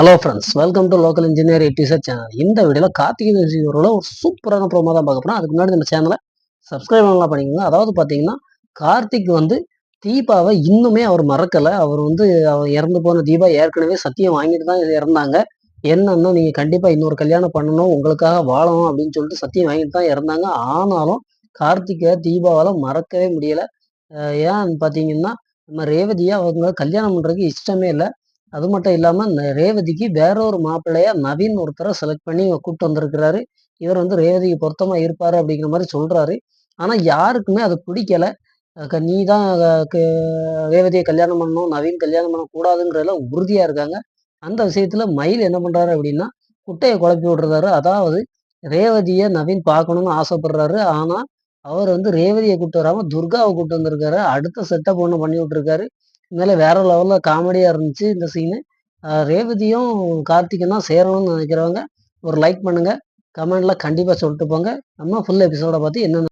Hello friends welcome to local engineer teaser channel இந்த வீடியோவில் கார்த்திகை மியூசிக்கரோட ஒரு சூப்பரான ப்ரோமோ தான் பார்க்க போகிறோம் அதுக்கு முன்னாடி நம்ம சேனலை சப்ஸ்கிரைப் பண்ணலாம் பண்ணிக்கோங்க அதாவது பார்த்தீங்கன்னா கார்த்திக் வந்து தீபாவை இன்னுமே அவர் மறக்கலை. அவர் வந்து அவர் இறந்து போன தீபா ஏற்கனவே சத்தியம் வாங்கிட்டு தான் இறந்தாங்க. என்னன்னா நீங்கள் கண்டிப்பாக இன்னொரு கல்யாணம் பண்ணணும் உங்களுக்காக வாழணும் அப்படின்னு சொல்லிட்டு சத்தியம் வாங்கிட்டு தான் இறந்தாங்க. ஆனாலும் கார்த்திகை தீபாவால் மறக்கவே முடியலை. ஏன்னு பார்த்தீங்கன்னா நம்ம ரேவதியை அவங்க கல்யாணம் பண்ணுறதுக்கு இஷ்டமே இல்லை. அது மட்டும் இல்லாமல் இந்த ரேவதிக்கு வேற ஒரு மாப்பிள்ளையா நவீன் ஒருத்தரை செலக்ட் பண்ணி கூப்பிட்டு வந்திருக்கிறாரு. இவர் வந்து ரேவதிக்கு பொருத்தமாக இருப்பார் அப்படிங்கிற மாதிரி சொல்கிறாரு ஆனால் யாருக்குமே அது பிடிக்கல. நீ தான் ரேவதியை கல்யாணம் பண்ணணும் நவீன் கல்யாணம் பண்ணக்கூடாதுங்கிறதுல உறுதியாக இருக்காங்க. அந்த விஷயத்தில் மயில் என்ன பண்ணுறாரு அப்படின்னா குட்டையை குழப்பி விடுறாரு. அதாவது ரேவதியை நவீன் பார்க்கணும்னு ஆசைப்படுறாரு. ஆனால் அவர் வந்து ரேவதியை கூப்பிட்டு வராமல் துர்காவை கூப்பிட்டு வந்திருக்காரு. அடுத்த செட்டப் ஒன்று பண்ணி விட்டுருக்காரு. உண்மையிலே வேற லெவலில் காமெடியாக இருந்துச்சு இந்த சீனு ரேவதியும் கார்த்திக்கும் தான் சேரணும்னு நினைக்கிறவங்க ஒரு லைக் பண்ணுங்க கமெண்ட்ல கண்டிப்பாக சொல்லிட்டு போங்க. நம்ம ஃபுல் எபிசோட பார்த்து என்னென்ன